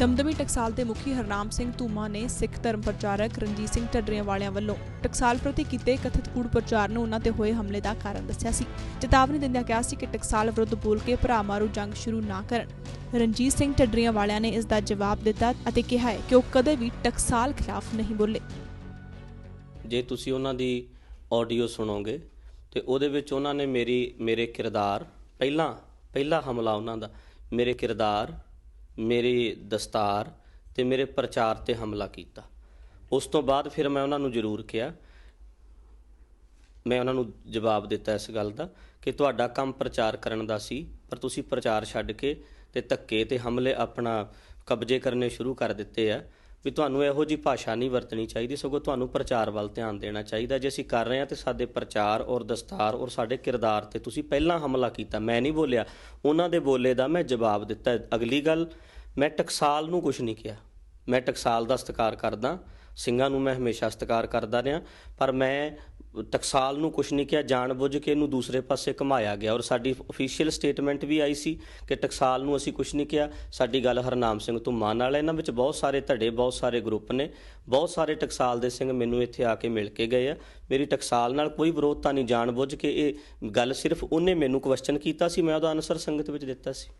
ਦਮਦਮੀ ਟਕਸਾਲ ਦੇ ਮੁਖੀ ਹਰਨਾਮ ਸਿੰਘ ਧੂਮਾ ਨੇ ਸਿੱਖ ਧਰਮ ਪ੍ਰਚਾਰਕ ਰਣਜੀਤ ਸਿੰਘ ਢੱਡਰੀਆਂ ਵਾਲਿਆਂ ਵੱਲੋਂ ਟਕਸਾਲ ਪ੍ਰਤੀ ਕੀਤੇ ਕਥਿਤ ਕੂੜ ਪ੍ਰਚਾਰ ਨੂੰ ਉਹਨਾਂ ਤੇ ਹੋਏ ਹਮਲੇ ਦਾ ਕਾਰਨ ਦੱਸਿਆ ਸੀ ਚੇਤਾਵਨੀ ਦਿੰਦਿਆਂ ਕਿਹਾ ਸੀ ਕਿ ਟਕਸਾਲ ਵਿਰੁੱਧ ਬੋਲ ਕੇ ਭਰਾ ਮਾਰੂ ਜੰਗ ਸ਼ੁਰੂ ਨਾ ਕਰਨ ਰਣਜੀਤ ਸਿੰਘ ਢੱਡਰੀਆਂ ਵਾਲਿਆਂ ਨੇ ਇਸ ਦਾ ਜਵਾਬ ਦਿੱਤਾ ਅਤੇ ਕਿਹਾ ਹੈ ਕਿ ਉਹ ਕਦੇ ਵੀ ਟਕਸਾਲ ਖਿਲਾਫ ਨਹੀਂ ਬੋਲੇ ਜੇ ਤੁਸੀਂ ਉਹਨਾਂ ਦੀ ਆਡੀਓ ਸੁਣੋਗੇ ਤੇ ਉਹਦੇ ਵਿੱਚ ਉਹਨਾਂ ਨੇ ਮੇਰੀ ਮੇਰੇ ਕਿਰਦਾਰ ਪਹਿਲਾਂ ਪਹਿਲਾ ਹਮਲਾ ਉਹਨਾਂ ਦਾ ਮੇਰੇ ਕਿਰਦਾਰ ਮੇਰੇ ਦਸਤਾਰ ਤੇ ਮੇਰੇ ਪ੍ਰਚਾਰ ਤੇ ਹਮਲਾ ਕੀਤਾ। ਉਸ ਤੋਂ ਬਾਅਦ ਫਿਰ ਮੈਂ ਉਹਨਾਂ ਨੂੰ ਜ਼ਰੂਰ ਕਿਹਾ। ਮੈਂ ਉਹਨਾਂ ਨੂੰ ਜਵਾਬ ਦਿੱਤਾ ਇਸ ਗੱਲ ਦਾ ਕਿ ਤੁਹਾਡਾ ਕੰਮ ਪ੍ਰਚਾਰ ਕਰਨ ਦਾ ਸੀ, ਪਰ ਤੁਸੀਂ ਪ੍ਰਚਾਰ ਛੱਡ ਕੇ ਤੇ ਧੱਕੇ ਤੇ ਹਮਲੇ ਆਪਣਾ ਕਬਜ਼ੇ ਕਰਨੇ ਸ਼ੁਰੂ ਕਰ ਦਿੱਤੇ ਆ। ਵੀ ਤੁਹਾਨੂੰ ਇਹੋ ਜੀ ਭਾਸ਼ਾ ਨਹੀਂ ਵਰਤਣੀ ਚਾਹੀਦੀ, ਸਗੋਂ ਤੁਹਾਨੂੰ ਪ੍ਰਚਾਰ ਵੱਲ ਧਿਆਨ ਦੇਣਾ ਚਾਹੀਦਾ। ਜੇ ਅਸੀਂ ਕਰ ਰਹੇ ਹਾਂ ਤੇ ਸਾਡੇ ਪ੍ਰਚਾਰ ਔਰ ਦਸਤਾਰ ਔਰ ਸਾਡੇ ਕਿਰਦਾਰ ਤੇ ਤੁਸੀਂ ਪਹਿਲਾਂ ਹਮਲਾ ਕੀਤਾ, ਮੈਂ ਨਹੀਂ ਬੋਲਿਆ, ਉਹਨਾਂ ਦੇ ਬੋਲੇ ਦਾ ਮੈਂ ਜਵਾਬ ਦਿੱਤਾ। ਅਗਲੀ ਗੱਲ, ਮੈਂ ਟਕਸਾਲ ਨੂੰ ਕੁਝ ਨਹੀਂ ਕਿਹਾ। ਮੈਂ ਟਕਸਾਲ ਦਾ ਸਤਿਕਾਰ ਕਰਦਾ, ਸਿੰਘਾਂ ਨੂੰ ਮੈਂ ਹਮੇਸ਼ਾ ਸਤਿਕਾਰ ਕਰਦਾ ਰਿਹਾ, ਪਰ ਮੈਂ ਟਕਸਾਲ ਨੂੰ ਕੁਝ ਨਹੀਂ ਕਿਹਾ, ਜਾਣਬੁੱਝ ਕੇ ਇਹਨੂੰ ਦੂਸਰੇ ਪਾਸੇ ਘਮਾਇਆ ਗਿਆ। ਔਰ ਸਾਡੀ ਅਫੀਸ਼ੀਅਲ ਸਟੇਟਮੈਂਟ ਵੀ ਆਈ ਸੀ ਕਿ ਟਕਸਾਲ ਨੂੰ ਅਸੀਂ ਕੁਝ ਨਹੀਂ ਕਿਹਾ। ਸਾਡੀ ਗੱਲ ਹਰਨਾਮ ਸਿੰਘ ਧੁੰਮਾ ਨਾਲ ਇਹਨਾਂ ਵਿੱਚ ਬਹੁਤ ਸਾਰੇ ਧੜੇ, ਬਹੁਤ ਸਾਰੇ ਗਰੁੱਪ ਨੇ। ਬਹੁਤ ਸਾਰੇ ਟਕਸਾਲ ਦੇ ਸਿੰਘ ਮੈਨੂੰ ਇੱਥੇ ਆ ਕੇ ਮਿਲ ਕੇ ਗਏ ਆ। ਮੇਰੀ ਟਕਸਾਲ ਨਾਲ ਕੋਈ ਵਿਰੋਧਤਾ ਨਹੀਂ, ਜਾਣਬੁੱਝ ਕੇ ਇਹ ਗੱਲ ਸਿਰਫ ਉਹਨੇ ਮੈਨੂੰ ਕੁਐਸਚਨ ਕੀਤਾ ਸੀ। ਮੈਂ ਉਹਦਾ ਆਨਸਰ ਸੰਗਤ ਵਿੱਚ ਦਿੱਤਾ ਸੀ।